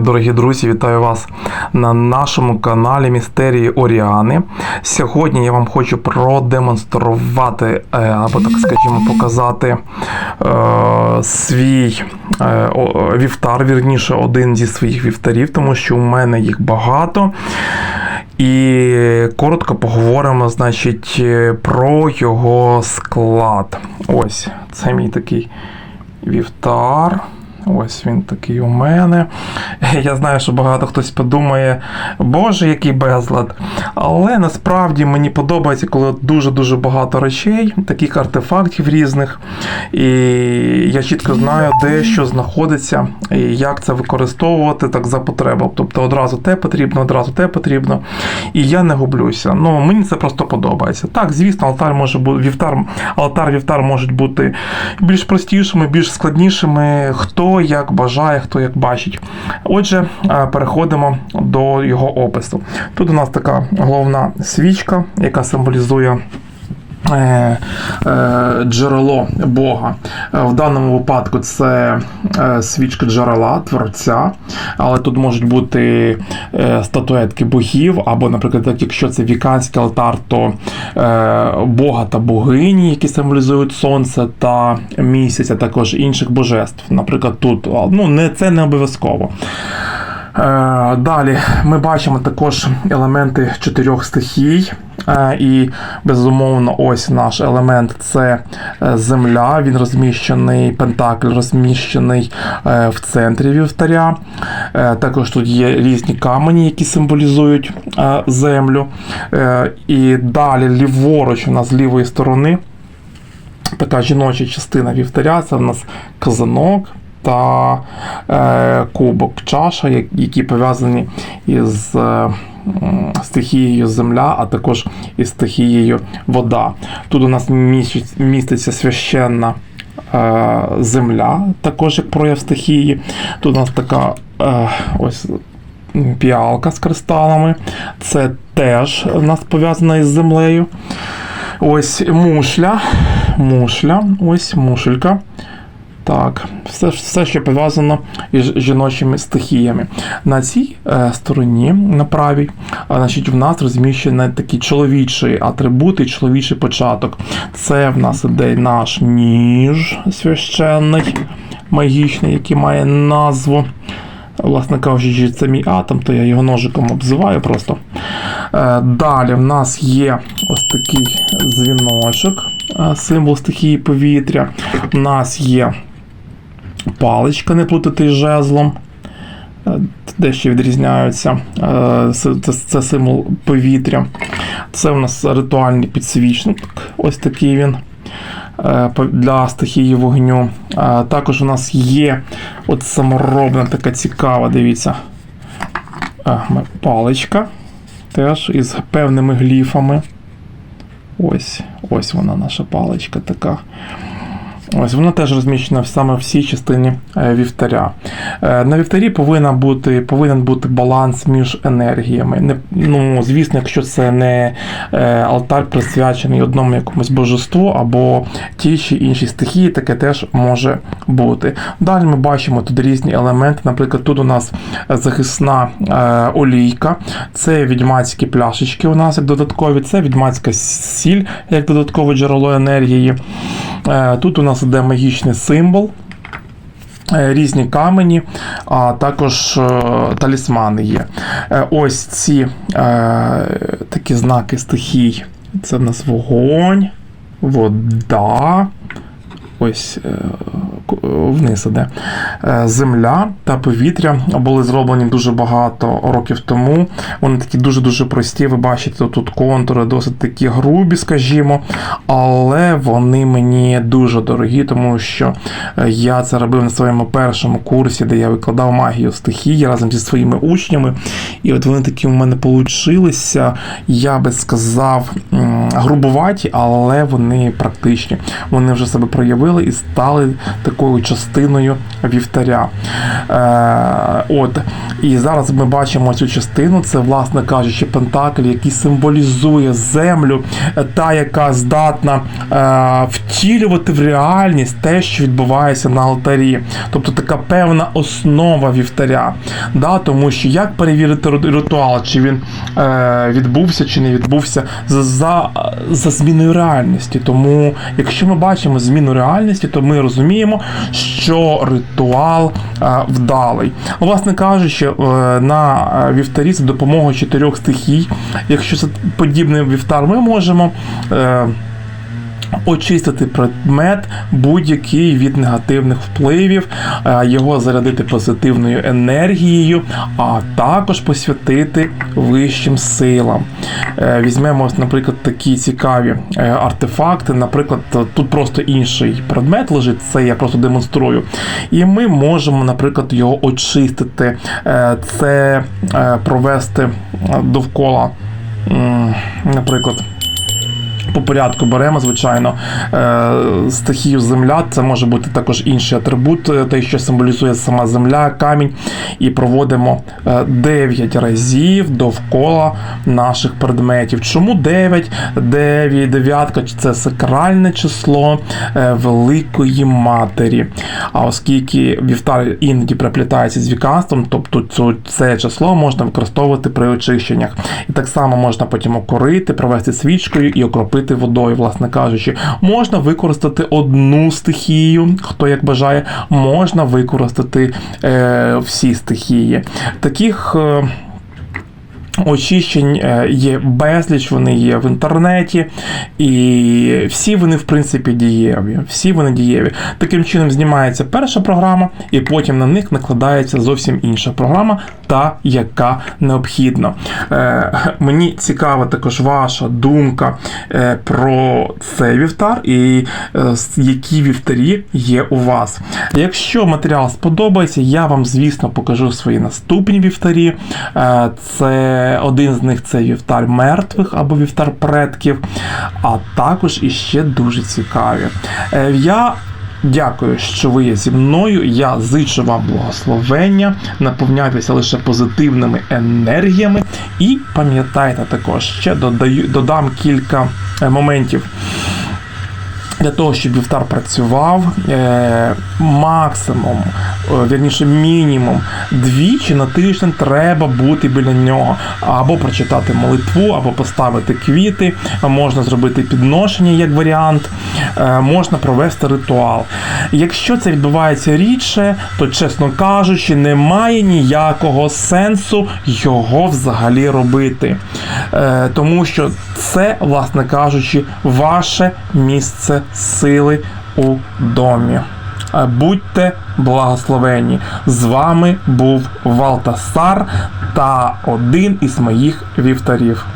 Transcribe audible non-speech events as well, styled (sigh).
Дорогі друзі, вітаю вас на нашому каналі Містерії Оріани. Сьогодні я вам хочу продемонструвати, е, або так скажімо, показати е, свій е, вівтар, вірніше, один зі своїх вівтарів, тому що у мене їх багато. І коротко поговоримо, значить, про його склад. Ось, це мій такий вівтар. Ось він такий у мене. (laughs) Я знаю, що багато хтось подумає, боже, який безлад. Але насправді мені подобається, коли дуже-дуже багато речей, таких артефактів різних. І я чітко знаю, де що знаходиться, і як це використовувати так за потребу. Тобто одразу те потрібно, одразу те потрібно. І я не гублюся. Ну, мені це просто подобається. Так, звісно, алтар може бути вівтар, алтар, вівтар можуть бути більш простішими, більш складнішими. Хто як бажає, хто як бачить. Отже, е, переходимо до його опису. Тут у нас така головна свічка, яка символізує. Е, е, Джерело Бога. Е, В даному випадку це свічка джерела, творця, але тут можуть бути статуетки богів, або, наприклад, якщо це віканський алтар, то Бога та богині, які символізують сонце та місяць, а також інших божеств. Наприклад, тут ну, не, це не обов'язково. Далі ми бачимо також елементи чотирьох стихій. Е, І, безумовно, ось наш елемент це е, земля. Він розміщений, пентакль розміщений е, в центрі вівтаря. Також тут є різні камені, які символізують землю. І далі ліворуч у нас з лівої сторони така жіноча частина вівтаря, це в нас казанок та е, кубок чаша, які пов'язані із е, стихією земля, а також із стихією вода. Тут у нас міститься священна е, земля, також як прояв стихії. Тут у нас така е, ось піалка з кристалами. Це теж у нас пов'язана із землею. Ось мушля. Мушля. Ось мушелька. Так, все, все що пов'язано із жіночими стихіями. На цій е, стороні, на правій, а, значить, в нас розміщені такі чоловічі атрибути, чоловічий початок. Це в нас іде наш ніж священний, магічний, який має назву. Власне кажучи, це мій атом, то я його ножиком обзиваю просто. Е, Далі в нас є ось такий дзвіночок, е, символ стихії повітря. У нас є паличка, не плутати з жезлом. Е, Дещо відрізняються. Е, Це, це, це символ повітря. Це у нас ритуальний підсвічник. Ось такий він е, для стихії вогню. Також у нас є от саморобна така цікава, дивіться. Паличка. Теж із певними гліфами. Ось, ось вона, наша паличка така. Ось вона теж розміщена саме в цій частині е, вівтаря. Е, На вівтарі повинна бути, повинен бути баланс між енергіями. Не, ну, звісно, якщо це не е, алтар присвячений одному якомусь божеству або тій чи іншій стихії, таке теж може бути. Далі ми бачимо тут різні елементи. Наприклад, тут у нас захисна олійка, це відьмацькі пляшечки у нас як додаткові, це відьмацька сіль як додаткове джерело енергії. Е, Тут у нас іде магічний символ. е, Різні камені, а також е, талісмани є. Ось ці такі знаки стихій. Це в нас вогонь, вода. Ось вниз іде. Е, Земля та повітря були зроблені дуже багато років тому. Вони такі дуже-дуже прості. Ви бачите, тут контури досить такі грубі, скажімо, але вони мені дуже дорогі, тому що е, я це робив на своєму першому курсі, де я викладав магію стихії разом зі своїми учнями. І от вони такі у мене получилися, я би сказав, грубуваті, але вони практичні. Вони вже себе проявили і стали такою такою частиною вівтаря. Е, от. І зараз ми бачимо цю частину. Це, власне кажучи, пентакль, який символізує землю, е, та, яка здатна е, втілювати в реальність те, що відбувається на алтарі. Тобто така певна основа вівтаря. Да? Тому що як перевірити ритуал, чи він е, відбувся, чи не відбувся за, за, за зміною реальності. Тому, якщо ми бачимо зміну реальності, то ми розуміємо, що ритуал е, вдалий. Власне кажучи, е, на е, вівтарі за допомогою чотирьох стихій, якщо це подібний вівтар, ми можемо. Очистити предмет будь-який від негативних впливів, е, його зарядити позитивною енергією, а також посвятити вищим силам. Е, Візьмемо, наприклад, такі цікаві е, артефакти. Наприклад, тут просто інший предмет лежить, це я просто демонструю. І ми можемо, наприклад, його очистити, це провести довкола, наприклад по порядку беремо, звичайно, е, стихію земля. Це може бути також інший атрибут, е, той, що символізує сама земля, камінь. І проводимо 9 разів довкола наших предметів. Чому 9? 9, дев'ятка це сакральне число е, Великої Матері. А оскільки вівтар іноді приплітається з віканством, тобто це число можна використовувати при очищеннях. І так само можна потім окорити, провести свічкою і окропити водою, власне кажучи. Можна використати одну стихію, хто як бажає, можна використати е, всі стихії. Таких. Е, Очищень е, є безліч, вони є в інтернеті, і всі вони, в принципі, дієві. Всі вони дієві. Таким чином знімається перша програма, і потім на них накладається зовсім інша програма, та яка необхідна. Е, Мені цікава також ваша думка е, про цей вівтар і е, які вівтарі є у вас. Якщо матеріал сподобається, я вам, звісно, покажу свої наступні вівтарі. Це один з них це вівтар мертвих або вівтар предків, а також іще дуже цікаві. Е, Я Дякую, що ви є зі мною. Я зичу вам благословення, наповняйтеся лише позитивними енергіями. І пам'ятайте також, ще додаю, додам кілька е, моментів. Для того, щоб вівтар працював, е, максимум, е, вірніше, мінімум двічі на тиждень треба бути біля нього. Або прочитати молитву, або поставити квіти, можна зробити підношення як варіант, е, можна провести ритуал. Якщо це відбувається рідше, то, чесно кажучи, немає ніякого сенсу його взагалі робити. Тому що це, власне кажучи, ваше місце сили у домі. Е, Будьте благословені. З вами був Валтасар та один із моїх вівтарів.